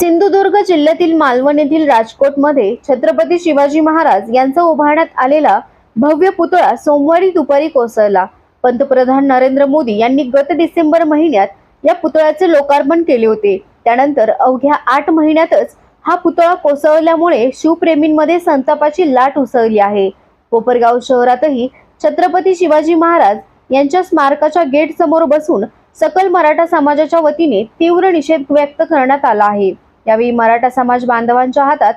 सिंधुदुर्ग जिल्ह्यातील मालवण येथील राजकोटमध्ये छत्रपती शिवाजी महाराज यांचा उभारण्यात आलेला भव्य पुतळा सोमवारी दुपारी कोसळला. पंतप्रधान नरेंद्र मोदी यांनी गत डिसेंबर महिन्यात या पुतळ्याचे लोकार्पण केले होते. त्यानंतर अवघ्या आठ महिन्यातच हा पुतळा कोसळल्यामुळे शिवप्रेमींमध्ये संतापाची लाट उसळली आहे. कोपरगाव शहरातही छत्रपती शिवाजी महाराज यांच्या स्मारकाच्या गेट समोर बसून सकल मराठा समाजाच्या वतीने तीव्र निषेध व्यक्त करण्यात आला आहे. यावेळी मराठा समाज बांधवांच्या हातात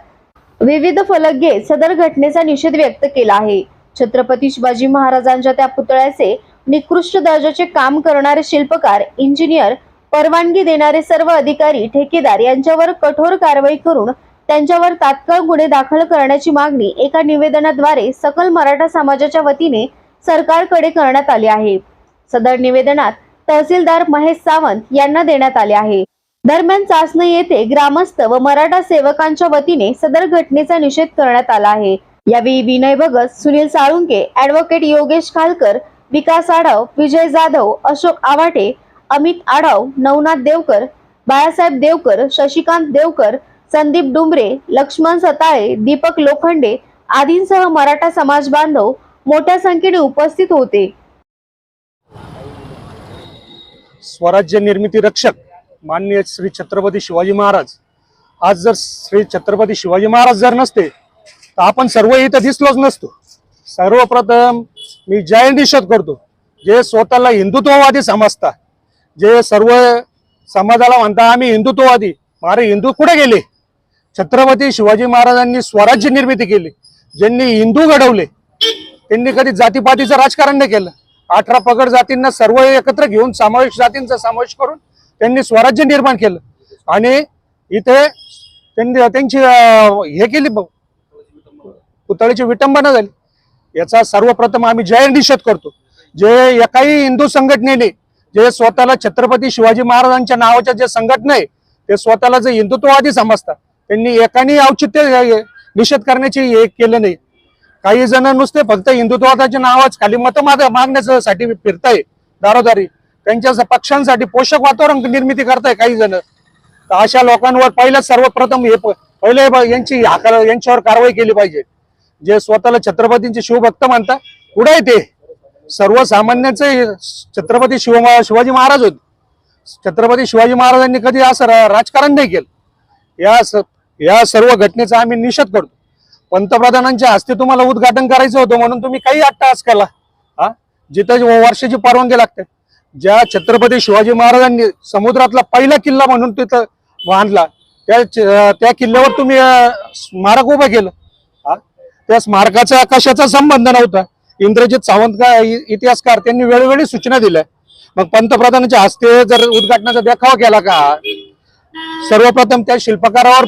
विविध फलक घेत सदर घटनेचा निषेध व्यक्त केला आहे. छत्रपती शिवाजी महाराजांच्या त्या पुतळ्याचे निकृष्ट दर्जाचे काम करणारे शिल्पकार इंजिनियर परवानगी देणारे सर्व अधिकारी ठेकेदार यांच्यावर कठोर कारवाई करून त्यांच्यावर तात्काळ गुन्हे दाखल करण्याची मागणी एका निवेदनाद्वारे सकल मराठा समाजाच्या वतीने सरकारकडे करण्यात आली आहे. सदर निवेदनात तहसीलदार महेश सावंत यांना देण्यात आले आहे. दरम्यान चाचणी येथे ग्रामस्थ व मराठा सेवकांच्या वतीने सदर घटनेचा निषेध करण्यात आला आहे. यावेळी विनय भगत सुनील साळुंके ऍडव्होकेट योगेश खालकर विकास आढाव विजय जाधव अशोक आवाटे अमित आढाव नवनाथ देवकर बाळासाहेब देवकर शशिकांत देवकर संदीप डुंबरे लक्ष्मण सताळे दीपक लोखंडे आदींसह मराठा समाज बांधव मोठ्या संख्येने उपस्थित होते. स्वराज्य निर्मिती रक्षक मान्य श्री छत्रपती शिवाजी महाराज. आज जर श्री छत्रपती शिवाजी महाराज जर नसते तर आपण सर्व इथं दिसलोच नसतो. सर्वप्रथम मी जय निषेध करतो. जे स्वतःला हिंदुत्ववादी समजता जे सर्व समाजाला म्हणता आम्ही हिंदुत्ववादी मारे हिंदू कुठे गेले? छत्रपती शिवाजी महाराजांनी स्वराज्य निर्मिती केली ज्यांनी हिंदू घडवले त्यांनी कधी जातीपातीचं राजकारण नाही केलं. अठरा पगड जातींना सर्व एकत्र घेऊन समावेश जातींचा समावेश करून त्यांनी स्वराज्य निर्माण केलं. आणि इथे त्यांनी त्यांची हे केली पुतळीची पुतळ्याची विटंबना झाली. याचा सर्वप्रथम आम्ही जय निषेध करतो. जे एकाही हिंदू संघटनेने जे स्वतःला छत्रपती शिवाजी महाराजांच्या नावाच्या जे संघटना आहे ते स्वतःला जे हिंदुत्ववादी समजतात त्यांनी एकाने औचित्य निषेध करण्याची हे केलं नाही. काही जण नुसते फक्त हिंदुत्ववादाच्या नावाच खाली मतं मागण्यासाठी फिरताय दारोदारी. त्यांच्या पक्षांसाठी पोषक वातावरण निर्मिती करताय काही जण. तर अशा लोकांवर पहिलं सर्वप्रथम हे पहिले यांची यांच्यावर कारवाई केली पाहिजे. जे स्वतःला छत्रपतींचे शिवभक्त म्हणतात कुठे आहे ते? सर्वसामान्यांचे छत्रपती शिव शिवाजी महाराज होते. छत्रपती शिवाजी महाराजांनी कधी असं राजकारण नाही केलं. या या सर्व घटनेचा आम्ही निषेध करतो. पंतप्रधानांच्या हस्ते तुम्हाला उद्घाटन करायचं होतं म्हणून तुम्ही काही अट्टास केला. हा? जिथं वर्षाची परवानगी लागते. ज्या छत्रपती शिवाजी महाराजांनी समुद्रातला पहिला किल्ला म्हणून तिथं बांधला त्या त्या किल्ल्यावर तुम्ही स्मारक उभं केलं. त्या स्मारकाचा आकाशाचा संबंध नव्हता. इंद्रजित सावंत का इतिहासकार त्यांनी वेळोवेळी सूचना दिल्या. मग पंतप्रधानांच्या हस्ते जर उद्घाटनाचा देखावा केला का? सर्वप्रथम त्या शिल्पकारावर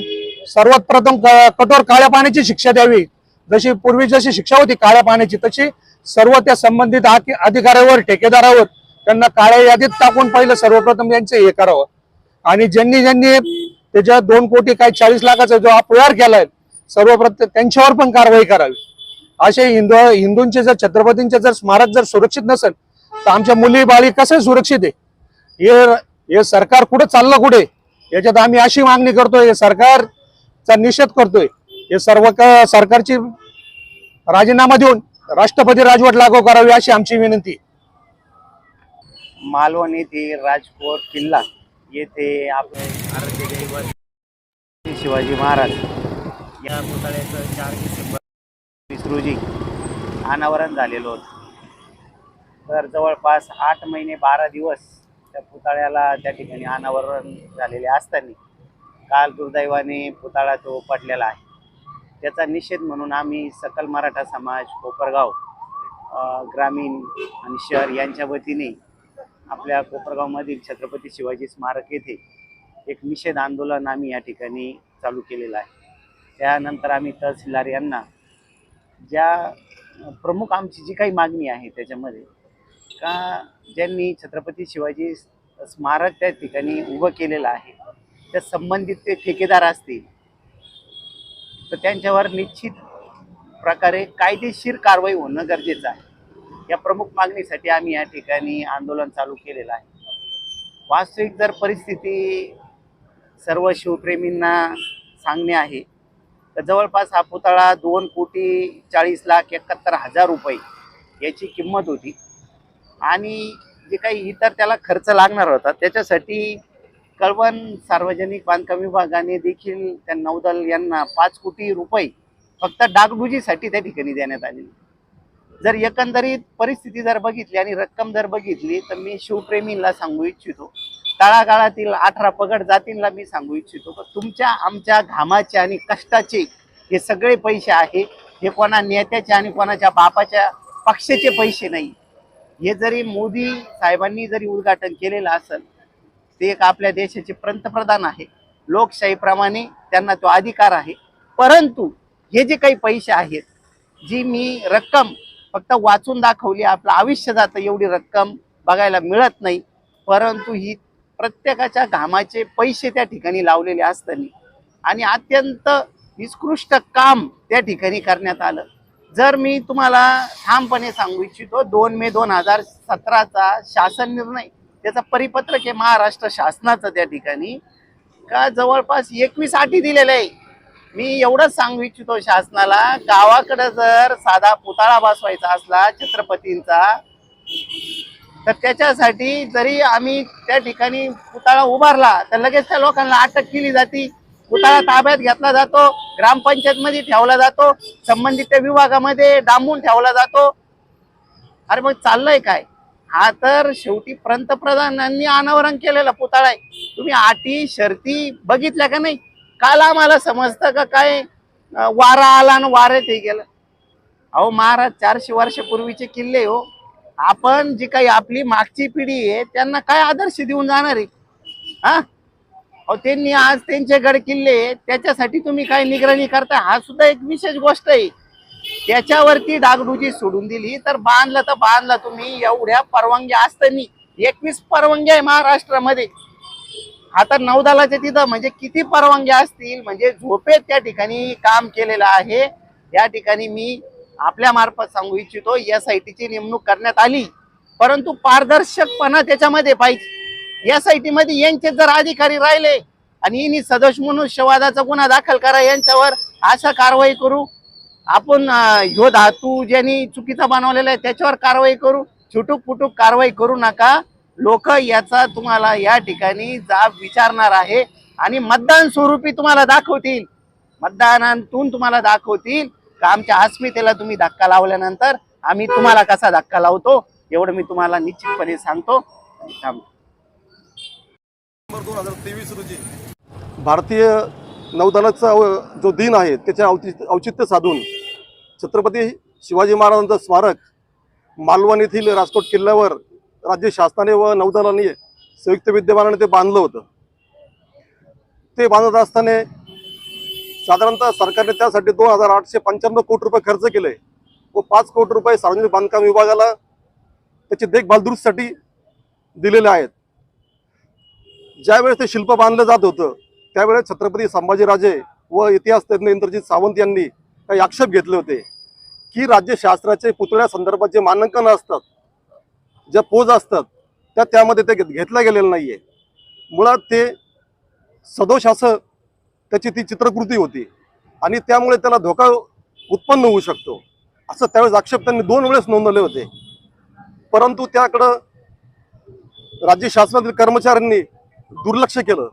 सर्वात प्रथम कठोर काळ्या पाण्याची शिक्षा द्यावी. जशी पूर्वी जशी शिक्षा होती काळ्या पाण्याची तशी सर्व त्या संबंधित अधिकाऱ्यावर ठेकेदारावर त्यांना काळ्या यादीत टाकून पहिलं सर्वप्रथम यांचं हे करावं. आणि ज्यांनी ज्यांनी त्याच्या दोन कोटी काही चाळीस लाखाचा जो अपव्यवहार केलाय सर्वप्रथम त्यांच्यावर पण कारवाई करावी. असे हिंदू हिंदूंचे जर छत्रपतींचे जर स्मारक जर सुरक्षित नसेल तर आमच्या मुली बाळी कसे सुरक्षित आहे? हे हे सरकार कुठं चाललं कुठे? याच्यात आम्ही अशी मागणी करतोय हे सरकारचा निषेध करतोय. हे सर्व सरकारची राजीनामा देऊन राष्ट्रपती राजवट लागू करावी अशी आमची विनंती मालवण येथे राजकोट किल्ला येथे आपले आरोग्य दैवत शिवाजी महाराज या पुतळ्याचं चार डिसेंबर वीस रोजी अनावरण झालेलं होतं. तर जवळपास आठ महिने बारा दिवस त्या पुतळ्याला त्या ठिकाणी अनावरण झालेले असताना काल दुर्दैवाने पुतळा तो पडलेला आहे. त्याचा निषेध म्हणून आम्ही सकल मराठा समाज कोपरगाव ग्रामीण आणि शहर यांच्या वतीने आपल्या कोपरगावमधील छत्रपती शिवाजी स्मारक येथे एक निषेध आंदोलन आम्ही या ठिकाणी चालू केलेलं आहे. त्यानंतर आम्ही तहसीलदार यांना ज्या प्रमुख आमची जी काही मागणी आहे त्याच्यामध्ये का ज्यांनी छत्रपती शिवाजी स्मारक त्या ठिकाणी उभं केलेलं आहे त्या संबंधित ते ठेकेदार असतील तर त्यांच्यावर निश्चित प्रकारे कायदेशीर कारवाई होणं गरजेचं आहे. या प्रमुख मागणीसाठी आम्ही या ठिकाणी आंदोलन चालू केलेलं आहे. वास्तविक जर परिस्थिती सर्व शिवप्रेमींना सांगणे आहे तर जवळपास हा पुतळा दोन कोटी चाळीस लाख एकाहत्तर हजार रुपये याची किंमत होती. आणि जे काही इतर त्याला खर्च लागणार होता त्याच्यासाठी कळवण सार्वजनिक बांधकाम विभागाने देखील त्या नौदल यांना पाच कोटी रुपये फक्त डागडुजीसाठी त्या ठिकाणी देण्यात आलेली. जर एकंदरीत परिस्थिती जर बघितली आणि रक्कम जर बघितली तर मी शिवप्रेमींना सांगू इच्छितो. तळागाळातील अठरा पगड जातींना मी सांगू इच्छितो. तुमच्या आमच्या घामाचे आणि कष्टाचे हे सगळे पैसे आहे. हे कोणा नेत्याचे आणि कोणाच्या बापाच्या पक्षाचे पैसे नाही. हे जरी मोदी साहेबांनी जरी उद्घाटन केलेलं असेल ते एक आपल्या देशाचे पंतप्रधान आहे. लोकशाहीप्रमाणे त्यांना तो अधिकार आहे. परंतु हे जे काही पैसे आहेत जी मी रक्कम फक्त वाचून दाखवली आपलं आयुष्य जातं एवढी रक्कम बघायला मिळत नाही. परंतु ही प्रत्येकाच्या घामाचे पैसे त्या ठिकाणी लावलेले असताना आणि अत्यंत निकृष्ट काम त्या ठिकाणी करण्यात आलं. जर मी तुम्हाला ठामपणे सांगू इच्छितो दोन मे दोन हजार सतराचा शासन निर्णय त्याचा परिपत्रक आहे महाराष्ट्र शासनाचं त्या ठिकाणी. का जवळपास एकवीस आठी दिलेलं आहे. मी एवढंच सांगू इच्छितो शासनाला गावाकडे जर साधा पुतळा बसवायचा असला छत्रपतींचा तर त्याच्यासाठी जरी आम्ही त्या ठिकाणी पुतळा उभारला तर लगेच त्या लोकांना अटक केली जाते. पुतळा ताब्यात घेतला जातो ग्रामपंचायत मध्ये ठेवला जातो संबंधित त्या विभागामध्ये डांबून ठेवला जातो. अरे मग चाललंय काय? हा तर शेवटी पंतप्रधानांनी अनावरण केलेला पुतळा आहे. तुम्ही अटी शर्ती बघितल्या का नाही? काल आम्हाला समजतं का काय वारा आला आणि वाऱ्यात हे गेलं. अहो महाराज चारशे वर्षापूर्वीचे किल्ले हो. आपण जी काही आपली मागची पिढी आहे त्यांना काय आदर्श देऊन जाणार आहे? हा? अहो त्यांनी आज त्यांचे गड किल्ले त्याच्यासाठी तुम्ही काय निगराणी करता हा सुद्धा एक विशेष गोष्ट आहे. त्याच्यावरती डागडुजी सोडून दिली तर बांधलं तर बांधलं तुम्ही. एवढ्या परवानग्या असतानी एकवीस परवानग्या आहे महाराष्ट्रामध्ये. आता नौदलाच्या तिथं म्हणजे किती परवानग्या असतील म्हणजे झोपेत त्या ठिकाणी काम केलेलं आहे. या ठिकाणी मी आपल्या मार्फत सांगू इच्छितो एस आय टीची नेमणूक करण्यात आली. परंतु पारदर्शकपणा त्याच्यामध्ये पाहिजे. एस आय टी मध्ये यांचे जर अधिकारी राहिले आणि यांनी सदोष मनुष्यवादाचा गुन्हा दाखल करा यांच्यावर अशा कारवाई करू. आपण ह्यो धातू ज्यांनी चुकीचा बनवलेला आहे त्याच्यावर कारवाई करू. छुटूक पुटूक कारवाई करू नका. लोक याचा तुम्हाला या ठिकाणी जाब विचारणार आहे आणि मतदान स्वरूपी तुम्हाला दाखवतील. मतदानातून तुम्हाला दाखवतील का आमच्या अस्मितेला तुम्ही धक्का लावल्यानंतर आम्ही तुम्हाला कसा धक्का लावतो एवढं मी तुम्हाला निश्चितपणे सांगतो. दोन हजार तेवीस रोजी भारतीय नौदलाचा जो दिन आहे त्याचे औचि- औचित्य साधून छत्रपती शिवाजी महाराजांचं स्मारक मालवण येथील राजकोट किल्ल्यावर राज्य शासनाने व नौदलाने संयुक्त विद्यमानाने ते बांधलं होतं. ते बांधत असताना साधारणतः सरकारने त्यासाठी दोन हजार आठशे पंच्याण्णव कोटी रुपये खर्च केले व पाच कोटी रुपये सार्वजनिक बांधकाम विभागाला त्याची देखभाल दुरुस्तीसाठी दिलेले आहेत. ज्यावेळेस ते शिल्प बांधलं जात होतं त्यावेळेस छत्रपती संभाजीराजे व इतिहास तज्ञ इंद्रजित सावंत यांनी काही आक्षेप घेतले होते की राज्य शास्त्राचे पुतळ्या संदर्भात जे मानांकन असतात ज्या पोज असतात त्या त्यामध्ये ते घेत- घेतल्या गेलेलं नाहीये. मुळात ते सदोष असं त्याची ती चित्रकृती होती. आणि त्यामुळे त्याला धोका उत्पन्न होऊ शकतो. असं त्यावेळेस आक्षेप त्यांनी दोन वेळेस नोंदवले होते. परंतु त्याकडं राज्य शासनातील कर्मचाऱ्यांनी दुर्लक्ष केलं.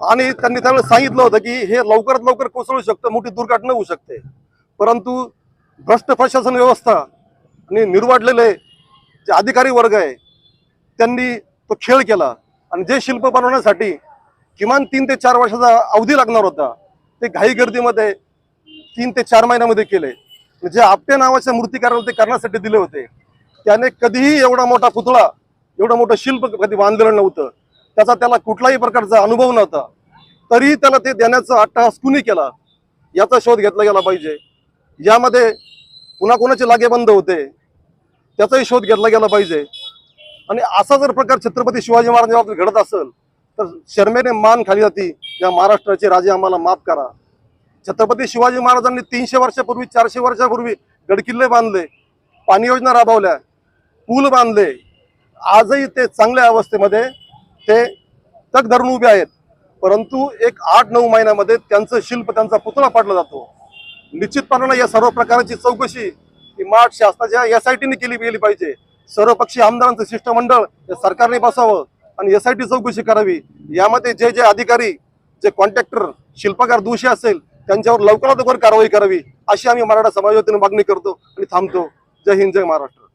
आणि त्यांनी त्यावेळेस सांगितलं होतं की हे लवकरात लवकर कोसळू शकतं मोठी दुर्घटना होऊ शकते. परंतु भ्रष्ट प्रशासन व्यवस्था आणि निर्वाढलेले जे अधिकारी वर्ग आहे त्यांनी तो खेळ केला. आणि जे शिल्प बनवण्यासाठी किमान तीन ते चार वर्षाचा अवधी लागणार होता ते घाई गर्दीमध्ये तीन ते चार महिन्यामध्ये केले. जे आपटे नावाच्या मूर्तीकाराला ते करण्यासाठी दिले होते त्याने कधीही एवढा मोठा पुतळा एवढं मोठं शिल्प कधी बांधलेलं नव्हतं. त्याचा त्याला कुठलाही प्रकारचा अनुभव नव्हता. तरीही त्याला ते देण्याचा अट्टहास कुणी केला याचा शोध घेतला गेला पाहिजे. यामध्ये कुणाकुणाचे लागेबंद होते त्याचाही शोध घेतला गेला पाहिजे. आणि असा जर प्रकार छत्रपती शिवाजी महाराजांच्या बाबतीत घडत असेल तर शर्मेने मान खाली जाती. या महाराष्ट्राचे राजे आम्हाला माफ करा. छत्रपती शिवाजी महाराजांनी तीनशे वर्षापूर्वी चारशे वर्षापूर्वी गडकिल्ले बांधले पाणी योजना राबवल्या पूल बांधले. आजही ते चांगल्या अवस्थेमध्ये ते तग धरून उभे आहेत. परंतु एक आठ नऊ महिन्यामध्ये त्यांचं शिल्प त्यांचा पुतळा पाडला जातो. निश्चितपणानं या सर्व प्रकारची चौकशी माठ शासनाच्या एस आय टीने केली गेली पाहिजे. सर्वपक्षीय आमदारांचं शिष्टमंडळ सरकारने बसावं आणि एस आय टी चौकशी करावी. यामध्ये जे जे अधिकारी जे कॉन्ट्रॅक्टर शिल्पकार दोषी असेल त्यांच्यावर लवकरात लवकर कारवाई करावी अशी आम्ही मराठा समाजावतीने मागणी करतो आणि थांबतो. जय हिंद जय महाराष्ट्र.